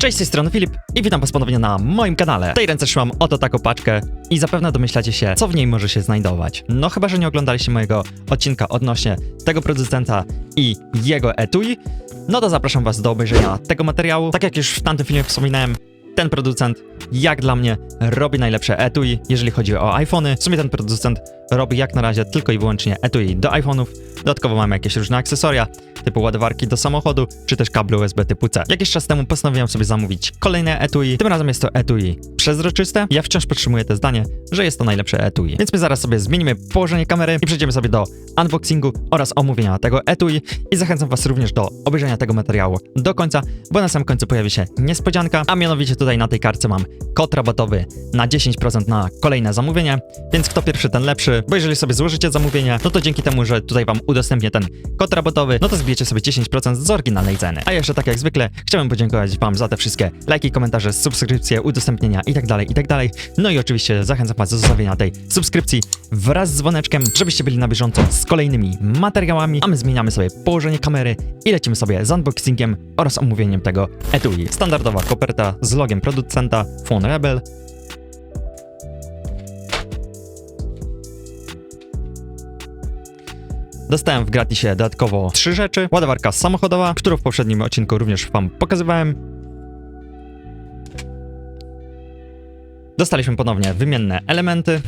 Cześć, z tej strony Filip i witam was ponownie na moim kanale. W tej ręce trzymam oto taką paczkę i zapewne domyślacie się, co w niej może się znajdować. No chyba, że nie oglądaliście mojego odcinka odnośnie tego producenta i jego etui, no to zapraszam was do obejrzenia tego materiału. Tak jak już w tamtym filmie wspominałem, ten producent, jak dla mnie, robi najlepsze etui, jeżeli chodzi o iPhony. W sumie ten producent robi jak na razie tylko i wyłącznie etui do iPhone'ów. Dodatkowo mamy jakieś różne akcesoria, typu ładowarki do samochodu, czy też kable USB typu C. Jakiś czas temu postanowiłem sobie zamówić kolejne etui. Tym razem jest to etui przezroczyste. Ja wciąż podtrzymuję te zdanie, że jest to najlepsze etui. Więc my zaraz sobie zmienimy położenie kamery i przejdziemy sobie do unboxingu oraz omówienia tego etui. I zachęcam was również do obejrzenia tego materiału do końca, bo na samym końcu pojawi się niespodzianka, a mianowicie tutaj na tej kartce mam kod rabatowy na 10% na kolejne zamówienie, więc kto pierwszy, ten lepszy, bo jeżeli sobie złożycie zamówienie, no to dzięki temu, że tutaj wam udostępnię ten kod rabatowy, no to zbijecie sobie 10% z oryginalnej ceny. A jeszcze tak jak zwykle, chciałbym podziękować wam za te wszystkie lajki, komentarze, subskrypcje, udostępnienia i tak dalej, i tak. No i oczywiście zachęcam was do zostawienia tej subskrypcji wraz z dzwoneczkiem, żebyście byli na bieżąco z kolejnymi materiałami, a my zmieniamy sobie położenie kamery i lecimy sobie z unboxingiem oraz omówieniem tego etui. Standardowa koperta z logiem producenta Phone Rebel, Dostałem w gratisie dodatkowo trzy rzeczy. Ładowarka samochodowa, którą w poprzednim odcinku również wam pokazywałem. Dostaliśmy ponownie wymienne elementy.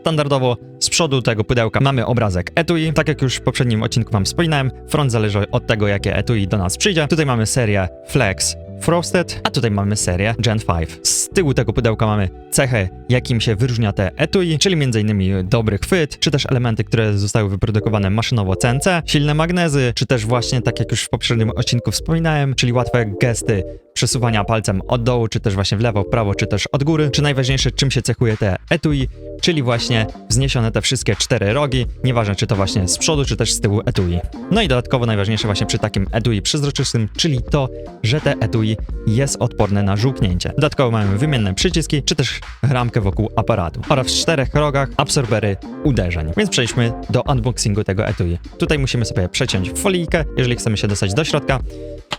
Standardowo przodu tego pudełka mamy obrazek etui. Tak jak już w poprzednim odcinku wam wspominałem, front zależy od tego, jakie etui do nas przyjdzie. Tutaj mamy serię Flex Frosted, a tutaj mamy serię Gen 5. Z tyłu tego pudełka mamy cechy, jakim się wyróżnia te etui, czyli m.in. dobry chwyt, czy też elementy, które zostały wyprodukowane maszynowo CNC, silne magnezy, czy też właśnie tak jak już w poprzednim odcinku wspominałem, czyli łatwe gesty przesuwania palcem od dołu, czy też właśnie w lewo, w prawo, czy też od góry, czy najważniejsze, czym się cechuje te etui, czyli właśnie wzniesione te wszystkie cztery rogi, nieważne czy to właśnie z przodu, czy też z tyłu etui. No i dodatkowo najważniejsze właśnie przy takim etui przezroczystym, czyli to, że te etui jest odporne na żółknięcie. Dodatkowo mamy wymienne przyciski, czy też ramkę wokół aparatu oraz w czterech rogach absorbery uderzeń. Więc przejdźmy do unboxingu tego etui. Tutaj musimy sobie przeciąć folijkę, jeżeli chcemy się dostać do środka.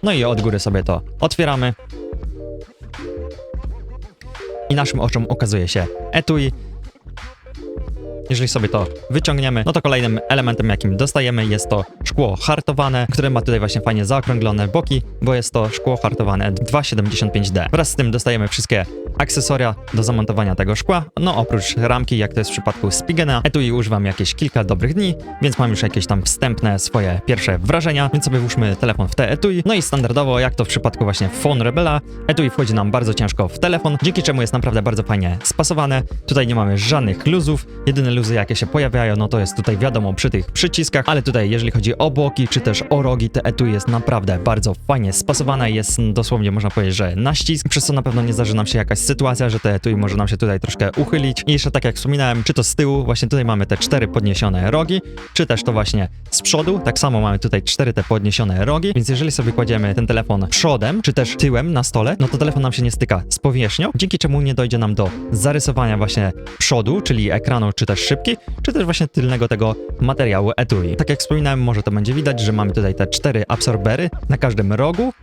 No i od góry sobie to otwieramy. I naszym oczom okazuje się etui. Jeżeli sobie to wyciągniemy, no to kolejnym elementem, jakim dostajemy, jest to szkło hartowane, które ma tutaj właśnie fajnie zaokrąglone boki, bo jest to szkło hartowane 2,75D. Wraz z tym dostajemy wszystkie akcesoria do zamontowania tego szkła, no oprócz ramki, jak to jest w przypadku Spigena. Etui używam jakieś kilka dobrych dni, więc mam już jakieś tam wstępne swoje pierwsze wrażenia, więc sobie włóżmy telefon w te etui. No i standardowo, jak to w przypadku właśnie Phone Rebela, etui wchodzi nam bardzo ciężko w telefon, dzięki czemu jest naprawdę bardzo fajnie spasowane. Tutaj nie mamy żadnych luzów, jedyne luzy jakie się pojawiają, no to jest tutaj wiadomo przy tych przyciskach, ale tutaj jeżeli chodzi o boki, czy też o rogi, te etui jest naprawdę bardzo fajnie spasowane, jest dosłownie można powiedzieć, że na ścisk, przez co na pewno nie zdarzy nam się jakaś sytuacja, że te etui może nam się tutaj troszkę uchylić. I jeszcze tak jak wspominałem, czy to z tyłu, właśnie tutaj mamy te cztery podniesione rogi, czy też to właśnie z przodu, tak samo mamy tutaj cztery te podniesione rogi, więc jeżeli sobie kładziemy ten telefon przodem, czy też tyłem na stole, no to telefon nam się nie styka z powierzchnią, dzięki czemu nie dojdzie nam do zarysowania właśnie przodu, czyli ekranu, czy też szybki, czy też właśnie tylnego tego materiału etui. Tak jak wspominałem, może to będzie widać, że mamy tutaj te cztery absorbery na każdym rogu,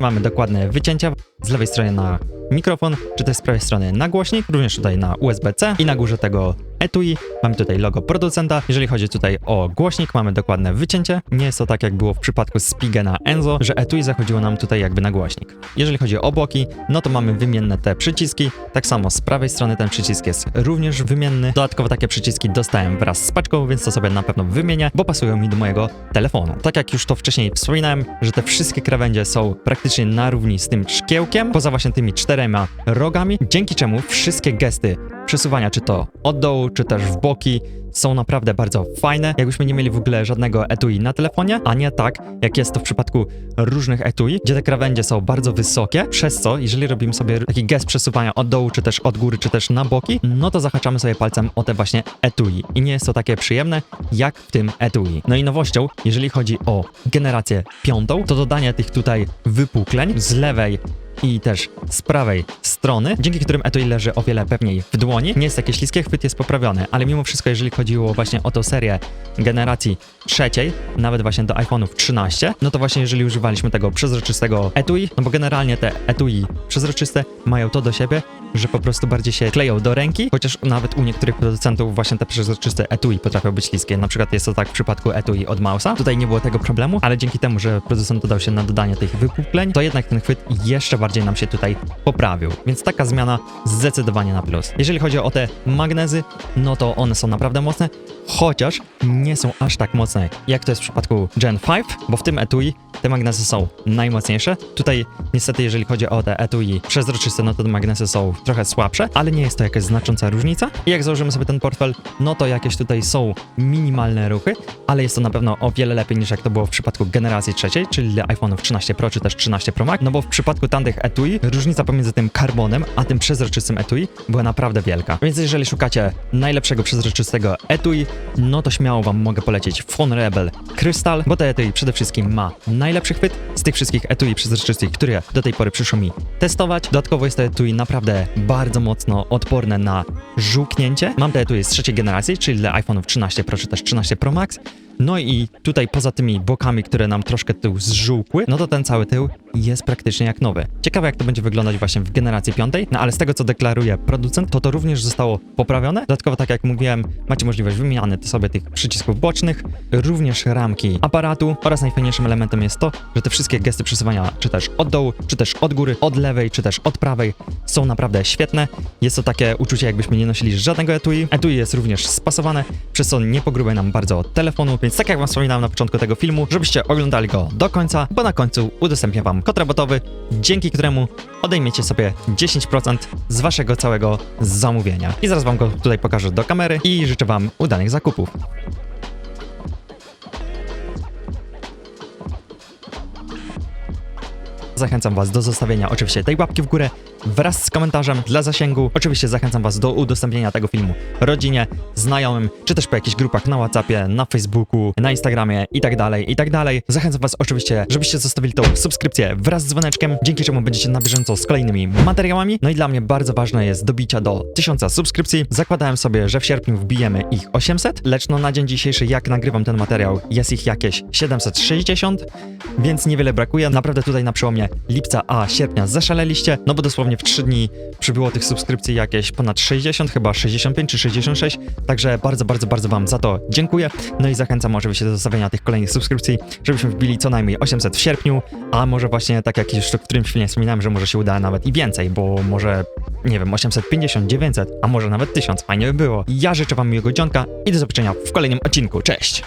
Mamy dokładne wycięcia z lewej strony na mikrofon, czy też z prawej strony na głośnik, również tutaj na USB-C i na górze tego etui mamy tutaj logo producenta. Jeżeli chodzi tutaj o głośnik, mamy dokładne wycięcie. Nie jest to tak jak było w przypadku Spigena Enzo, że etui zachodziło nam tutaj jakby na głośnik. Jeżeli chodzi o boki, no to mamy wymienne te przyciski. Tak samo z prawej strony ten przycisk jest również wymienny. Dodatkowo takie przyciski dostałem wraz z paczką, więc to sobie na pewno wymienię, bo pasują mi do mojego telefonu. Tak jak już to wcześniej wspominałem, że te wszystkie krawędzie są praktycznie na równi z tym szkiełkiem, poza właśnie tymi czterema rogami, dzięki czemu wszystkie gesty przesuwania, czy to od dołu, czy też w boki, są naprawdę bardzo fajne. Jakbyśmy nie mieli w ogóle żadnego etui na telefonie, a nie tak, jak jest to w przypadku różnych etui, gdzie te krawędzie są bardzo wysokie, przez co, jeżeli robimy sobie taki gest przesuwania od dołu, czy też od góry, czy też na boki, no to zahaczamy sobie palcem o te właśnie etui. I nie jest to takie przyjemne, jak w tym etui. No i nowością, jeżeli chodzi o generację piątą, to dodanie tych tutaj wypukleń z lewej i też z prawej strony, dzięki którym etui leży o wiele pewniej w dłoni. Nie jest takie śliskie, chwyt jest poprawiony, ale mimo wszystko, jeżeli chodziło właśnie o tą serię generacji trzeciej, nawet właśnie do iPhone'ów 13, no to właśnie jeżeli używaliśmy tego przezroczystego etui, no bo generalnie te etui przezroczyste mają to do siebie, że po prostu bardziej się kleją do ręki, chociaż nawet u niektórych producentów właśnie te przezroczyste etui potrafią być śliskie. Na przykład jest to tak w przypadku etui od Mausa. Tutaj nie było tego problemu, ale dzięki temu, że producent dodał się na dodanie tych wypukleń, to jednak ten chwyt jeszcze bardziej nam się tutaj poprawił. Więc taka zmiana zdecydowanie na plus. Jeżeli chodzi o te magnezy, no to one są naprawdę mocne, chociaż nie są aż tak mocne, jak to jest w przypadku Gen 5, bo w tym etui te magnesy są najmocniejsze. Tutaj niestety, jeżeli chodzi o te etui przezroczyste, no to te magnesy są trochę słabsze, ale nie jest to jakaś znacząca różnica. I jak założymy sobie ten portfel, no to jakieś tutaj są minimalne ruchy, ale jest to na pewno o wiele lepiej niż jak to było w przypadku generacji trzeciej, czyli iPhone'ów 13 Pro czy też 13 Pro Max, no bo w przypadku tamtych etui różnica pomiędzy tym karbonem a tym przezroczystym etui była naprawdę wielka. Więc jeżeli szukacie najlepszego przezroczystego etui, no to śmiało wam mogę polecić Phone Rebel Crystal, bo te etui przede wszystkim ma najlepszy chwyt z tych wszystkich etui przezroczystych, które do tej pory przyszło mi testować. Dodatkowo jest to etui naprawdę bardzo mocno odporne na żółknięcie. Mam te etui z trzeciej generacji, czyli dla iPhone'ów 13 Pro czy też 13 Pro Max. No i tutaj poza tymi bokami, które nam troszkę tył zżółkły, no to ten cały tył jest praktycznie jak nowy. Ciekawe jak to będzie wyglądać właśnie w generacji piątej, no ale z tego co deklaruje producent, to to również zostało poprawione. Dodatkowo tak jak mówiłem, macie możliwość wymiany sobie tych przycisków bocznych, również ramki aparatu oraz najfajniejszym elementem jest to, że te wszystkie gesty przesuwania, czy też od dołu, czy też od góry, od lewej, czy też od prawej są naprawdę świetne. Jest to takie uczucie jakbyśmy nie nosili żadnego etui. Etui jest również spasowane, przez co nie pogrubia nam bardzo telefonu, więc tak jak wam wspominałem na początku tego filmu, żebyście oglądali go do końca, bo na końcu udostępnię wam kod rabatowy, dzięki któremu odejmiecie sobie 10% z waszego całego zamówienia. I zaraz wam go tutaj pokażę do kamery i życzę wam udanych zakupów. Zachęcam Was do zostawienia oczywiście tej łapki w górę wraz z komentarzem dla zasięgu. Oczywiście zachęcam Was do udostępnienia tego filmu rodzinie, znajomym, czy też po jakichś grupach na WhatsAppie, na Facebooku, na Instagramie i tak dalej, i tak dalej. Zachęcam Was oczywiście, żebyście zostawili tą subskrypcję wraz z dzwoneczkiem, dzięki czemu będziecie na bieżąco z kolejnymi materiałami. No i dla mnie bardzo ważne jest dobicia do 1000 subskrypcji. Zakładałem sobie, że w sierpniu wbijemy ich 800, lecz no na dzień dzisiejszy, jak nagrywam ten materiał, jest ich jakieś 760, więc niewiele brakuje. Naprawdę tutaj na przełomie lipca a sierpnia zaszaleliście, no bo dosłownie w 3 dni przybyło tych subskrypcji jakieś ponad 60, chyba 65 czy 66, także bardzo, bardzo, bardzo Wam za to dziękuję. No i zachęcam oczywiście do zostawienia tych kolejnych subskrypcji, żebyśmy wbili co najmniej 800 w sierpniu, a może właśnie tak jak już w którymś filmie wspominałem, że może się uda nawet i więcej, bo może, nie wiem, 850, 900, a może nawet 1000, fajnie by było. Ja życzę Wam miłego dzionka i do zobaczenia w kolejnym odcinku. Cześć!